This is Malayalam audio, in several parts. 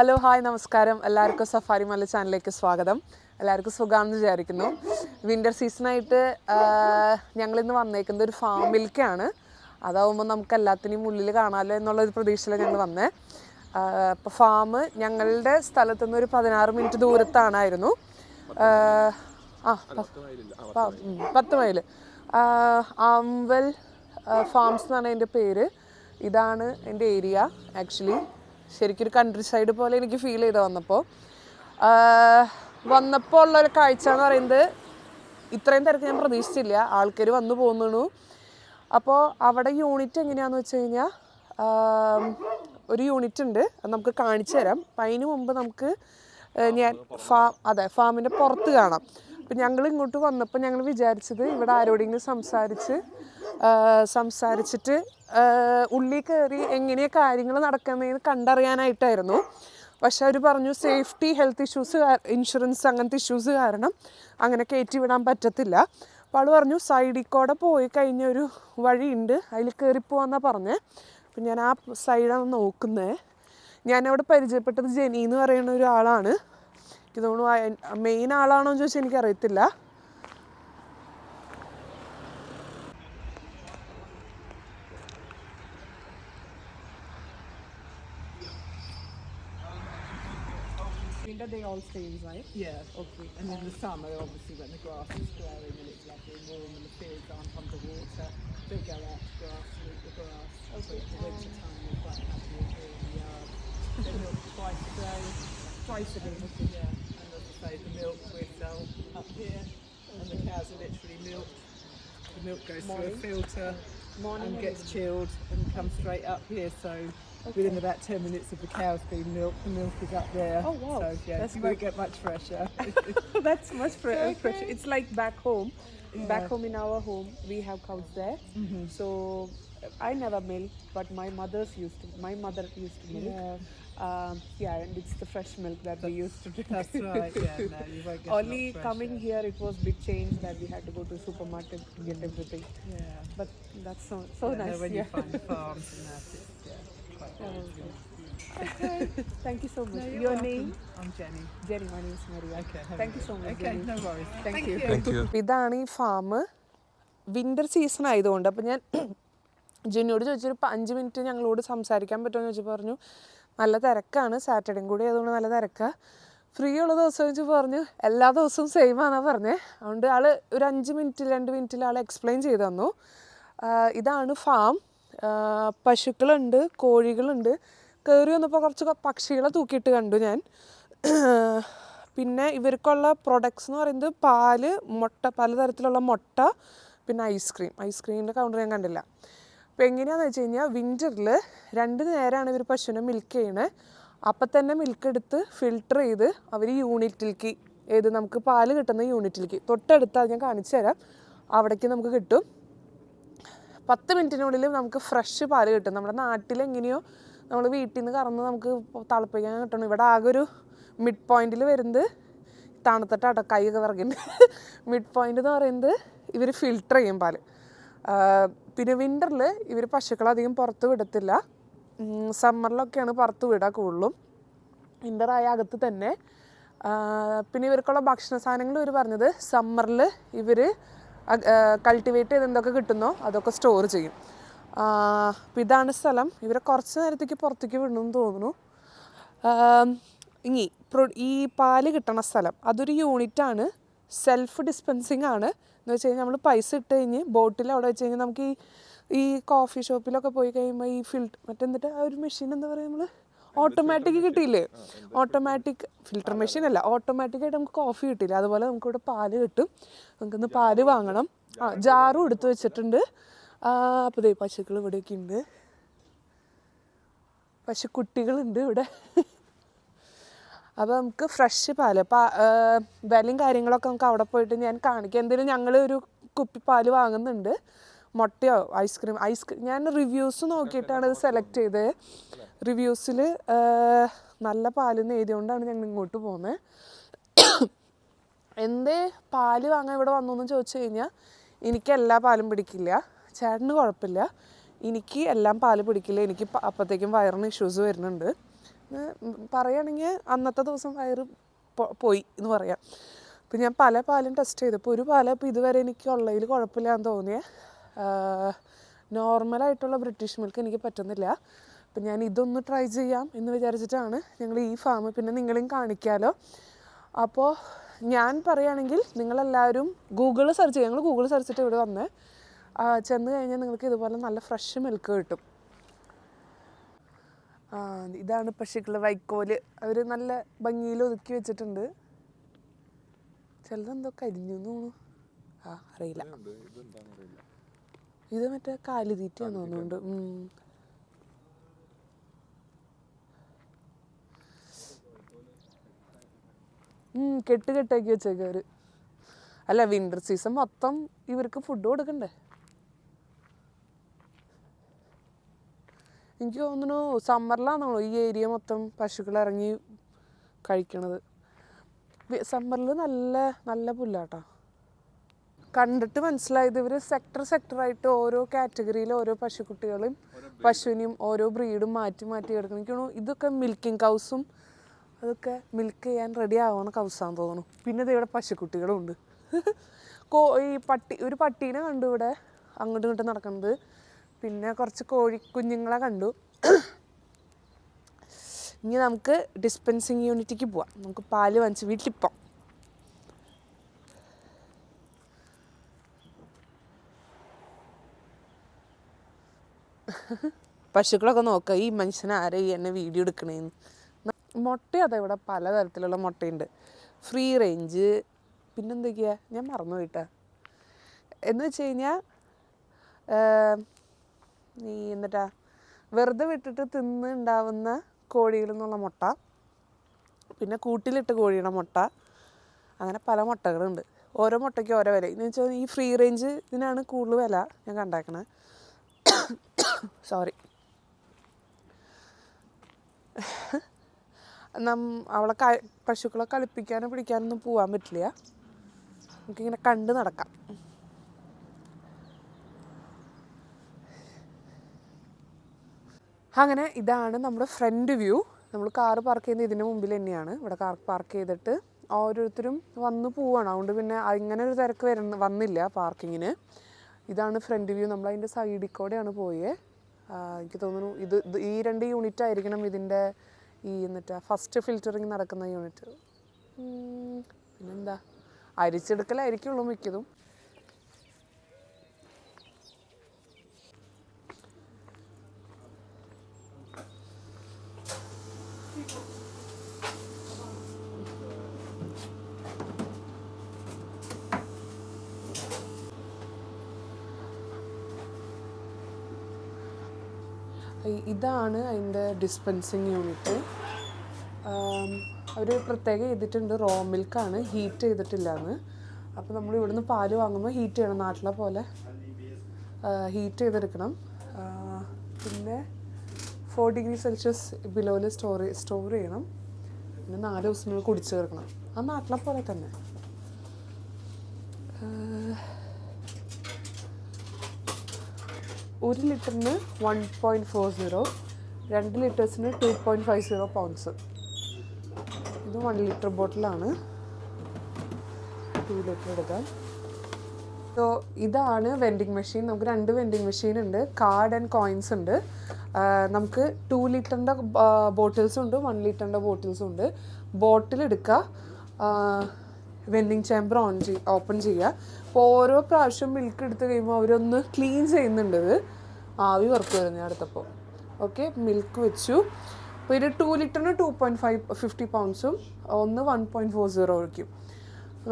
ഹലോ ഹായ് നമസ്കാരം. എല്ലാവർക്കും സഫാരി മല ചാനലിലേക്ക് സ്വാഗതം. എല്ലാവർക്കും സുഖമാണെന്ന് വിചാരിക്കുന്നു. വിന്റർ സീസണായിട്ട് ഞങ്ങളിന്ന് വന്നേക്കുന്നത് ഒരു ഫാമിലേക്കാണ് അതാവുമ്പോൾ നമുക്ക് എല്ലാത്തിനെയും ഉള്ളിൽ കാണാമല്ലോ എന്നുള്ളൊരു പ്രതീക്ഷയിലാണ് ഞങ്ങൾ വന്നേ. അപ്പോൾ ഫാം ഞങ്ങളുടെ സ്ഥലത്തു നിന്ന് ഒരു പതിനാറ് മിനിറ്റ് ദൂരത്താണായിരുന്നു. ആ പത്ത് മൈൽ ആംവൽ ഫാംസ് എന്നാണ് എന്റെ പേര്. ഇതാണ് എന്റെ ഏരിയ ആക്ച്വലി ശരിക്കൊരു കൺട്രി സൈഡ് പോലെ എനിക്ക് ഫീൽ ചെയ്ത് വന്നപ്പോൾ വന്നപ്പോൾ ഉള്ളൊരു കാഴ്ച എന്ന് പറയുന്നത് ഇത്രയും തിരക്ക് ഞാൻ പ്രതീക്ഷിച്ചില്ല. ആൾക്കാർ വന്നു പോകുന്നു അപ്പോൾ അവിടെ യൂണിറ്റ് എങ്ങനെയാണെന്ന് വെച്ച് കഴിഞ്ഞാൽ ഒരു യൂണിറ്റ് ഉണ്ട്. അത് നമുക്ക് കാണിച്ചു തരാം. അപ്പം അതിന് മുമ്പ് നമുക്ക് ഞാൻ ഫാം അതെ ഫാമിന്റെ പുറത്ത് കാണാം. അപ്പം ഞങ്ങൾ ഇങ്ങോട്ട് വന്നപ്പോൾ ഞങ്ങൾ വിചാരിച്ചത് ഇവിടെ ആരോടെങ്കിലും സംസാരിച്ച് സംസാരിച്ചിട്ട് ഉള്ളിൽ കയറി എങ്ങനെയാണ് കാര്യങ്ങൾ നടക്കുന്നതെന്ന് കണ്ടറിയാനായിട്ടായിരുന്നു. പക്ഷെ അവർ പറഞ്ഞു സേഫ്റ്റി ഹെൽത്ത് ഇഷ്യൂസ് ഇൻഷുറൻസ് അങ്ങനത്തെ ഇഷ്യൂസ് കാരണം അങ്ങനെ കയറ്റി വിടാൻ പറ്റത്തില്ല. അപ്പോൾ അവൾ പറഞ്ഞു സൈഡിൽ കൂടെ പോയി കഴിഞ്ഞ ഒരു വഴിയുണ്ട് അതിൽ കയറിപ്പോവാന്നാണ് പറഞ്ഞത് അപ്പം ഞാൻ ആ സൈഡാണ് നോക്കുന്നത് ഞാനവിടെ പരിചയപ്പെട്ടത് ജെനി എന്ന് പറയുന്ന ഒരാളാണ്. എനിക്ക് തോന്നുന്നു മെയിൻ ആളാണോ എന്ന് ചോദിച്ചാൽ എനിക്കറിയത്തില്ല Winter they all stay inside. Yeah, okay. And in the summer, obviously, when the grass is growing and it's lovely and warm and the fields aren't underwater, they go out to grass and eat the grass. Okay. But the winter time, they're quite happy and here in the yard. They milk twice a day. Twice a day. Yeah, and as I say, the milk we sell up here, and the cows are literally milked. The milk goes through a filter Morning and gets chilled and comes straight up here. So within about 10 minutes of the cows being milked, the milk is up there. Oh, wow. So yeah, That's you won't get much fresher. That's much fre- Okay. fresh. It's like back home. Back home in our home, we have cows there. Mm-hmm. So I never milk, but my mother's used to. My mother used to milk. Yeah. Um, yeah, and it's the fresh milk that we used to drink. That's right. Yeah, no, you won't get a lot Only fresher. coming here, it was big change that we had to go to supermarket to get everything. Yeah. But that's so so Yeah, no, nice. when yeah. you find the farms and that, it's yeah, quite nice. okay. Thank you so much. No, you're Your welcome. name? I'm Jenny. Jenny. My name is Maria. Okay. have a Thank you good- so much, Okay, Jenny. no worries. Thank you. you. ഇതാണ് ഈ ഫാം വിൻ്റർ സീസൺ ആയതുകൊണ്ട് അപ്പം ഞാൻ ജിന്നോട് ചോദിച്ചൊരു പ- അഞ്ച് മിനിറ്റ് ഞങ്ങളോട് സംസാരിക്കാൻ പറ്റുമോ എന്ന് ചോദിച്ചു പറഞ്ഞു നല്ല തിരക്കാണ്. സാറ്റർഡേയും കൂടി ആയതുകൊണ്ട് നല്ല തിരക്കാണ് ഫ്രീ ഉള്ള ദിവസം വെച്ച് പറഞ്ഞു എല്ലാ ദിവസവും സെയിം ആണെന്നാണ് പറഞ്ഞത് അതുകൊണ്ട് ആൾ ഒരു അഞ്ച് മിനിറ്റ് രണ്ട് മിനിറ്റിൽ ആൾ എക്സ്പ്ലെയിൻ ചെയ്ത് തന്നു. ഇതാണ് ഫാം പശുക്കളുണ്ട് കോഴികളുണ്ട്. കയറി വന്നപ്പോൾ കുറച്ച് പക്ഷികളെ തൂക്കിയിട്ട് കണ്ടു ഞാൻ. പിന്നെ ഇവർക്കുള്ള പ്രൊഡക്ട്സ് എന്ന് പറയുന്നത് പാൽ മുട്ട പലതരത്തിലുള്ള മുട്ട പിന്നെ ഐസ്ക്രീം ഐസ്ക്രീമിന്റെ കൗണ്ടർ ഞാൻ കണ്ടില്ല. അപ്പോൾ എങ്ങനെയാണെന്ന് വെച്ച് കഴിഞ്ഞാൽ വിന്ററിൽ രണ്ട് നേരമാണ് ഇവർ പശുവിനെ മിൽക്ക് ചെയ്യണത് അപ്പം തന്നെ മിൽക്ക് എടുത്ത് ഫിൽട്ടർ ചെയ്ത് അവർ യൂണിറ്റിലേക്ക് ഏത് നമുക്ക് പാൽ കിട്ടുന്ന യൂണിറ്റിലേക്ക് തൊട്ടടുത്ത് അത് ഞാൻ കാണിച്ചു തരാം. അവിടേക്ക് നമുക്ക് കിട്ടും. പത്ത് മിനിറ്റിനുള്ളിൽ നമുക്ക് ഫ്രഷ് പാൽ കിട്ടും. നമ്മുടെ നാട്ടിൽ എങ്ങനെയോ നമ്മൾ വീട്ടിൽ നിന്ന് കറന്ന് നമുക്ക് തിളപ്പിക്കാൻ കിട്ടണം. ഇവിടെ ആകെ ഒരു മിഡ് പോയിന്റിൽ വരുന്നത് തണുത്തിട്ടാട്ടോ കൈയൊക്കെ വിറകുന്നുണ്ട് മിഡ് പോയിന്റ് എന്ന് പറയുന്നത് ഇവർ ഫിൽട്ടർ ചെയ്യും പാൽ. പിന്നെ വിന്ററിൽ ഇവർ പശുക്കളെ അധികം പുറത്ത് വിടത്തില്ല. സമ്മറിലൊക്കെയാണ് പുറത്ത് വിടുക കൂടുതലും. വിന്ററായ അകത്ത് തന്നെ. പിന്നെ ഇവർക്കുള്ള ഭക്ഷണ സാധനങ്ങൾ ഇവർ പറഞ്ഞത് സമ്മറിൽ ഇവർ കൾട്ടിവേറ്റ് ചെയ്ത് എന്തൊക്കെ കിട്ടുന്നോ അതൊക്കെ സ്റ്റോർ ചെയ്യും. അപ്പം ഇതാണ് സ്ഥലം. ഇവരെ കുറച്ച് നേരത്തേക്ക് പുറത്തേക്ക് വിടണമെന്ന് തോന്നുന്നു. ഇനി ഈ പാൽ കിട്ടണ സ്ഥലം അതൊരു യൂണിറ്റാണ് സെൽഫ് ഡിസ്പെൻസിങ് ആണ്. എന്ന് വെച്ച് കഴിഞ്ഞാൽ നമ്മൾ പൈസ ഇട്ട് കഴിഞ്ഞ് ബോട്ടിൽ അവിടെ വെച്ച് കഴിഞ്ഞാൽ നമുക്ക് ഈ ഈ കോഫി ഷോപ്പിലൊക്കെ പോയി കഴിയുമ്പോൾ ഈ ഫിൽട്ടർ മറ്റെന്തിട്ട് ആ ഒരു മെഷീൻ എന്താ പറയുക നമ്മൾ ഓട്ടോമാറ്റിക് കിട്ടിയില്ലേ? ഓട്ടോമാറ്റിക് ഫിൽട്ടർ മെഷീൻ അല്ല ഓട്ടോമാറ്റിക് ആയിട്ട് നമുക്ക് കോഫി കിട്ടില്ല അതുപോലെ നമുക്ക് ഇവിടെ പാൽ കിട്ടും. നമുക്കിന്ന് പാൽ വാങ്ങണം. ആ ജാറും എടുത്ത് വെച്ചിട്ടുണ്ട്. അപ്പോൾ ദേ പശുക്കൾ ഇവിടെയൊക്കെ ഉണ്ട് പശുക്കുട്ടികളുണ്ട് ഇവിടെ. അപ്പോൾ നമുക്ക് ഫ്രഷ് പാൽ. പാ വിലയും കാര്യങ്ങളൊക്കെ നമുക്ക് അവിടെ പോയിട്ട് ഞാൻ കാണിക്കാം. എന്തെങ്കിലും ഞങ്ങൾ ഒരു കുപ്പി പാൽ വാങ്ങുന്നുണ്ട്. മുട്ടയോ ഐസ്ക്രീം ഐസ്ക്രീം ഞാൻ റിവ്യൂസ് നോക്കിയിട്ടാണ് ഇത് സെലക്ട് ചെയ്തത് റിവ്യൂസിൽ നല്ല പാലെന്ന് എഴുതിയോണ്ടാണ് ഞങ്ങൾ ഇങ്ങോട്ട് പോകുന്നത് എന്തേ പാൽ വാങ്ങാൻ ഇവിടെ വന്നു ചോദിച്ചു കഴിഞ്ഞാൽ എനിക്ക് എല്ലാ പാലും പിടിക്കില്ല. ചേട്ടന് കുഴപ്പമില്ല. എനിക്ക് എല്ലാം പാൽ പിടിക്കില്ല. എനിക്ക് അപ്പോഴത്തേക്കും വയറിന് ഇഷ്യൂസ് വരുന്നുണ്ട്. പറയുകയാണെങ്കിൽ അന്നത്തെ ദിവസം വയറ് പോയി എന്ന് പറയാം. അപ്പം ഞാൻ പല പാലും ടെസ്റ്റ് ചെയ്തപ്പോൾ ഒരു പാലം ഇപ്പോൾ ഇതുവരെ എനിക്ക് ഉള്ളതിൽ കുഴപ്പമില്ലാന്ന് തോന്നിയ. നോർമലായിട്ടുള്ള ബ്രിട്ടീഷ് മിൽക്ക് എനിക്ക് പറ്റുന്നില്ല. അപ്പം ഞാൻ ഇതൊന്ന് ട്രൈ ചെയ്യാം എന്ന് വിചാരിച്ചിട്ടാണ് ഞങ്ങൾ ഈ ഫാം പിന്നെ നിങ്ങളെയും കാണിക്കാമല്ലോ അപ്പോൾ ഞാൻ പറയുകയാണെങ്കിൽ നിങ്ങളെല്ലാവരും ഗൂഗിൾ സെർച്ച് ചെയ്യുക ഞങ്ങൾ ഗൂഗിൾ സെർച്ച് ചെയ്തിട്ട് ഇവിടെ വന്ന് ചെന്ന് കഴിഞ്ഞാൽ നിങ്ങൾക്ക് ഇതുപോലെ നല്ല ഫ്രഷ് മിൽക്ക് കിട്ടും. ഇതാണ് പശുക്കൾ വൈക്കോൽ. അവർ നല്ല ഭംഗിയിൽ ഒതുക്കി വെച്ചിട്ടുണ്ട്. ചിലതെന്തോ കരിഞ്ഞു തോന്നുന്നു. ആ അറിയില്ല. ഇത് മറ്റേ കാലിതീറ്റയാന്ന് തോന്നുന്നുണ്ട്. കെട്ട് കെട്ടാക്കി വെച്ചേക്കവര് അല്ല വിന്റർ സീസൺ മൊത്തം ഇവർക്ക് ഫുഡ് കൊടുക്കണ്ടേ? എനിക്ക് തോന്നുന്നു സമ്മറിലാണെന്നാണോ ഈ ഏരിയ മൊത്തം പശുക്കൾ ഇറങ്ങി കഴിക്കണത് സമ്മറിൽ നല്ല നല്ല പുല്ലാട്ടോ. കണ്ടിട്ട് മനസ്സിലായത് ഇവർ സെക്ടർ സെക്ടറായിട്ട് ഓരോ കാറ്റഗറിയിൽ ഓരോ പശുക്കുട്ടികളും പശുവിനെയും ഓരോ ബ്രീഡും മാറ്റി മാറ്റി കിടക്കണം എനിക്ക് തോന്നുന്നു ഇതൊക്കെ മിൽക്കിംഗ് കൗസും അതൊക്കെ മിൽക്ക് ചെയ്യാൻ റെഡി ആവണ കൗസാന്ന് തോന്നുന്നു. പിന്നെ ഇവിടെ പശുക്കുട്ടികളും ഉണ്ട് കോ ഈ പട്ടി ഒരു പട്ടീനെ കണ്ടു ഇവിടെ അങ്ങോട്ടും ഇങ്ങോട്ടും നടക്കുന്നത് പിന്നെ കുറച്ച് കോഴി കുഞ്ഞുങ്ങളെ കണ്ടു. ഇനി നമുക്ക് ഡിസ്പെൻസിങ് യൂണിറ്റിക്ക് പോവാം. നമുക്ക് പാൽ വാങ്ങിച്ച് വീട്ടിൽ പോവാം. പശുക്കളൊക്കെ നോക്കുക ഈ മനുഷ്യനെ ആരെ ഈ എന്നെ വീഡിയോ എടുക്കണേന്ന്. മുട്ട അതെ ഇവിടെ പലതരത്തിലുള്ള മുട്ടയുണ്ട്. ഫ്രീ റേഞ്ച് പിന്നെന്തൊക്കെയാ? ഞാൻ മറന്നു പോയിട്ടാ എന്ന് വെച്ച് കഴിഞ്ഞാൽ ഈ എന്നിട്ടാ വെറുതെ വിട്ടിട്ട് തിന്ന് ഉണ്ടാവുന്ന കോഴികളിൽ നിന്നുള്ള മുട്ട. പിന്നെ കൂട്ടിലിട്ട കോഴിയുടെ മുട്ട. അങ്ങനെ പല മുട്ടകളുണ്ട്. ഓരോ മുട്ടയ്ക്ക് ഓരോ വില. എന്ന് വെച്ചാൽ ഈ ഫ്രീ റേഞ്ച് ഇതിനാണ് കൂടുതൽ വില ഞാൻ കണ്ടാക്കണേ. സോറി. നം അവളെ ക പശുക്കളെ കളിപ്പിക്കാനോ പിടിക്കാനൊന്നും പോകാൻ പറ്റില്ല. നമുക്കിങ്ങനെ കണ്ട് നടക്കാം. അങ്ങനെ ഇതാണ് നമ്മുടെ ഫ്രണ്ട് വ്യൂ നമ്മൾ കാറ് പാർക്ക് ചെയ്യുന്ന ഇതിന് മുമ്പിൽ തന്നെയാണ്. ഇവിടെ കാർ പാർക്ക് ചെയ്തിട്ട് ഓരോരുത്തരും വന്ന് പോവാണ്. അതുകൊണ്ട് പിന്നെ അങ്ങനെ ഒരു തിരക്ക് വരുന്ന വന്നില്ല പാർക്കിങ്ങിന് ഇതാണ് ഫ്രണ്ട് വ്യൂ നമ്മൾ അതിന്റെ സൈഡിൽ കൂടെയാണ് പോയത് എനിക്ക് തോന്നുന്നു ഇത് ഈ രണ്ട് യൂണിറ്റ് ആയിരിക്കണം ഇതിന്റെ ഈ എന്നിട്ട് ഫസ്റ്റ് ഫിൽറ്ററിങ് നടക്കുന്ന യൂണിറ്റ് പിന്നെന്താ? അരിച്ചെടുക്കലായിരിക്കുള്ളൂ മിക്കതും. ഇതാണ് അതിന്റെ ഡിസ്പെൻസിങ് യൂണിറ്റ് അവർ പ്രത്യേകം ചെയ്തിട്ടുണ്ട് റോ മിൽക്കാണ് ഹീറ്റ് ചെയ്തിട്ടില്ല എന്ന് അപ്പോൾ നമ്മൾ ഇവിടുന്ന് പാൽ വാങ്ങുമ്പോൾ ഹീറ്റ് ചെയ്യണം നാട്ടിലെ പോലെ. ഹീറ്റ് ചെയ്തെടുക്കണം. പിന്നെ ഫോർ ഡിഗ്രി സെൽഷ്യസ് ബിലോയിൽ സ്റ്റോർ സ്റ്റോർ ചെയ്യണം. പിന്നെ നാല് ദിവസങ്ങൾ കുടിച്ചു തീർക്കണം ആ നാട്ടിലെ പോലെ തന്നെ. ഒരു ലിറ്ററിന് വൺ പോയിന്റ് ഫോർ സീറോ രണ്ട് ലിറ്റേഴ്സിന് two point five zero pounds ഇത് വൺ ലിറ്റർ ബോട്ടിലാണ് ടു ലിറ്റർ എടുക്കാം. സോ ഇതാണ് വെൻഡിങ് മെഷീൻ നമുക്ക് രണ്ട് വെൻഡിങ് മെഷീൻ ഉണ്ട്. കാർഡ് ആൻഡ് കോയിൻസ് ഉണ്ട്. നമുക്ക് ടു ലിറ്ററിന്റെ ബോട്ടിൽസും ഉണ്ട് വൺ ലിറ്ററിന്റെ ബോട്ടിൽസും ഉണ്ട്. ബോട്ടിൽ എടുക്കുക വെൻഡിങ് ചേമ്പർ ഓൺ ചെയ് ഓപ്പൺ ചെയ്യുക അപ്പോൾ ഓരോ പ്രാവശ്യം മിൽക്ക് എടുത്ത് കഴിയുമ്പോൾ അവരൊന്ന് ക്ലീൻ ചെയ്യുന്നുണ്ട് ഇത്. ആവി വർക്ക് വരുന്നത് അടുത്തപ്പോൾ ഓക്കെ മിൽക്ക് വെച്ചു. അപ്പോൾ ഇത് ടു ലിറ്ററിന് ടു പോയിന്റ് ഫൈവ് ഫിഫ്റ്റി പൗണ്ട്സും ഒന്ന് വൺ പോയിന്റ് ഫോർ സീറോ ഒഴിക്കും.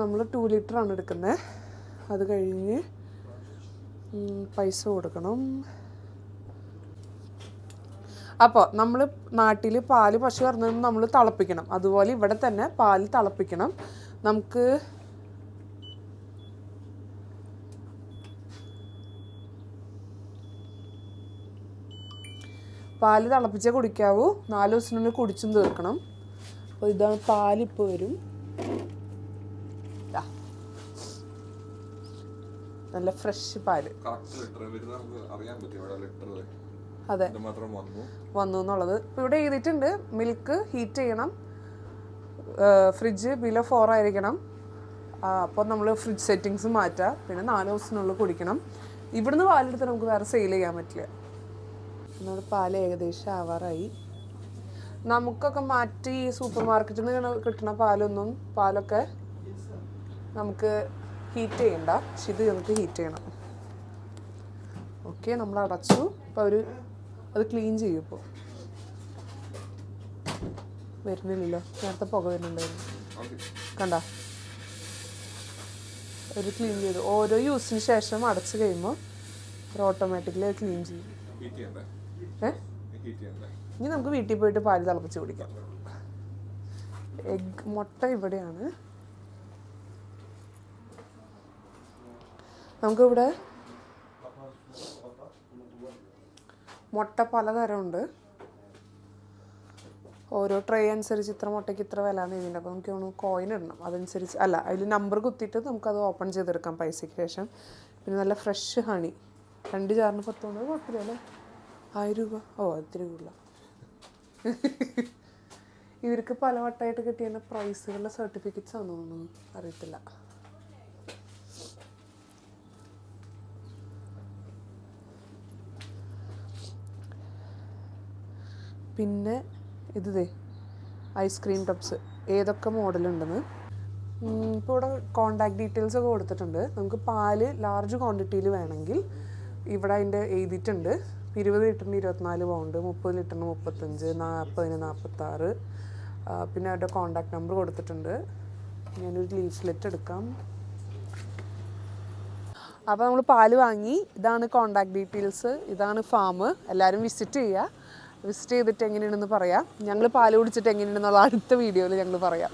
നമ്മൾ ടു ലിറ്ററാണ് എടുക്കുന്നത് അത് കഴിഞ്ഞ് പൈസ കൊടുക്കണം. അപ്പോൾ നമ്മൾ നാട്ടിൽ പാൽ പശു കറന്നു നമ്മൾ തിളപ്പിക്കണം. അതുപോലെ ഇവിടെ തന്നെ പാൽ തിളപ്പിക്കണം. നമുക്ക് പാൽ തിളപ്പിച്ചേ കുടിക്കാവൂ. നാല് ദിവസത്തിനുള്ളിൽ കുടിച്ചും തീർക്കണം. അപ്പോൾ ഇതാണ് പാലിപ്പോൾ വരും. നല്ല ഫ്രഷ് പാൽ. അതെ. വന്നു. എന്നുള്ളത്. ഇവിടെ എഴുതിയിട്ടുണ്ട് മിൽക്ക് ഹീറ്റ് ചെയ്യണം. ഫ്രിഡ്ജ് ബിലോ ഫോർ ആയിരിക്കണം. അപ്പോൾ നമ്മൾ ഫ്രിഡ്ജ് സെറ്റിങ്സ് മാറ്റുക പിന്നെ നാല് ദിവസത്തിനുള്ളിൽ കുടിക്കണം. ഇവിടുന്ന് പാലെടുത്ത് നമുക്ക് വേറെ സെയിൽ ചെയ്യാൻ പറ്റില്ല. നമ്മുടെ പാൽ ഏകദേശം ആവാറായി. നമുക്കൊക്കെ മാറ്റി സൂപ്പർ മാർക്കറ്റിൽ നിന്ന് കിട്ടുന്ന പാലൊന്നും പാലൊക്കെ നമുക്ക് ഹീറ്റ് ചെയ്യണ്ട. പക്ഷെ ഇത് നമുക്ക് ഹീറ്റ് ചെയ്യണം. ഓക്കെ നമ്മൾ അടച്ചു അപ്പോൾ അവർ അത് ക്ലീൻ ചെയ്യും ഇപ്പോൾ വരുന്നില്ലല്ലോ. നേരത്തെ പുക വരുന്നുണ്ടായിരുന്നു. കണ്ട? ഒരു ക്ലീൻ ചെയ്തു. ഓരോ യൂസിന് ശേഷം അടച്ചു കഴിയുമ്പോൾ ഒരു ഓട്ടോമാറ്റിക്കലി ക്ലീൻ ചെയ്യും. ഏഹ് ഏ? ഇനി നമുക്ക് വീട്ടിൽ പോയിട്ട് പാൽ തിളപ്പിച്ച് കുടിക്കാം. എഗ് മുട്ട ഇവിടെയാണ്. നമുക്കിവിടെ മുട്ട പലതരമുണ്ട്. ഓരോ ട്രേ അനുസരിച്ച് ഇത്ര മുട്ടയ്ക്ക് ഇത്ര വില എന്ന് എഴുതിയിട്ടുണ്ട് അപ്പോൾ നമുക്ക് തോന്നുന്നു കോയിൻ ഇടണം. അതനുസരിച്ച് അല്ല അതിൽ നമ്പർ കുത്തിയിട്ട് നമുക്കത് ഓപ്പൺ ചെയ്തെടുക്കാം പൈസയ്ക്ക് ശേഷം. പിന്നെ നല്ല ഫ്രഷ് ഹണി രണ്ട് ജാറിന് കൊണ്ട്? കുഴപ്പമില്ല അല്ലേ? ആയിരം രൂപ. ഓ ഒത്തിരി കൂടുതല. ഇവർക്ക് പല വട്ടമായിട്ട് കിട്ടിയ പ്രൈസുകളുടെ സർട്ടിഫിക്കറ്റ്സ് ആണെന്ന് തോന്നുന്നു. അറിയത്തില്ല. പിന്നെ ഇത് ദേ ഐസ്ക്രീം ടപ്സ് ഏതൊക്കെ മോഡലുണ്ടെന്ന്. ഇപ്പോൾ ഇവിടെ കോണ്ടാക്ട് ഡീറ്റെയിൽസ് ഒക്കെ കൊടുത്തിട്ടുണ്ട്. നമുക്ക് പാൽ ലാർജ് ക്വാണ്ടിറ്റിയിൽ വേണമെങ്കിൽ ഇവിടെ അതിന്റെ എഴുതിയിട്ടുണ്ട്. ഇരുപത് ലിറ്ററിന് ഇരുപത്തിനാല് പൗണ്ട് മുപ്പത് ലിറ്ററിന് മുപ്പത്തഞ്ച് നാൽപ്പതിന് നാൽപ്പത്താറ് പിന്നെ അവരുടെ കോണ്ടാക്ട് നമ്പർ കൊടുത്തിട്ടുണ്ട്. ഞാനൊരു ലീഫ്ലെറ്റ് എടുക്കാം. അപ്പോൾ നമ്മൾ പാൽ വാങ്ങി ഇതാണ് കോണ്ടാക്ട് ഡീറ്റെയിൽസ് ഇതാണ് ഫാം എല്ലാവരും വിസിറ്റ് ചെയ്യുക. വിസിറ്റ് ചെയ്തിട്ട് എങ്ങനെയാണെന്ന് പറയാം. ഞങ്ങൾ പാൽ കുടിച്ചിട്ട് എങ്ങനെയാണെന്നുള്ള അടുത്ത വീഡിയോയിൽ ഞങ്ങൾ പറയാം.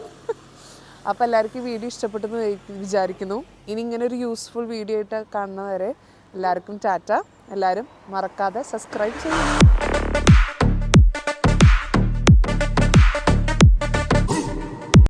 അപ്പോൾ എല്ലാവർക്കും ഈ വീഡിയോ ഇഷ്ടപ്പെട്ടെന്ന് വിചാരിക്കുന്നു. ഇനി ഇങ്ങനെ ഒരു യൂസ്ഫുൾ വീഡിയോ ആയിട്ട് കാണുന്നവരെ എല്ലാവർക്കും ടാറ്റ. എല്ലാവരും മറക്കാതെ സബ്സ്ക്രൈബ് ചെയ്യണം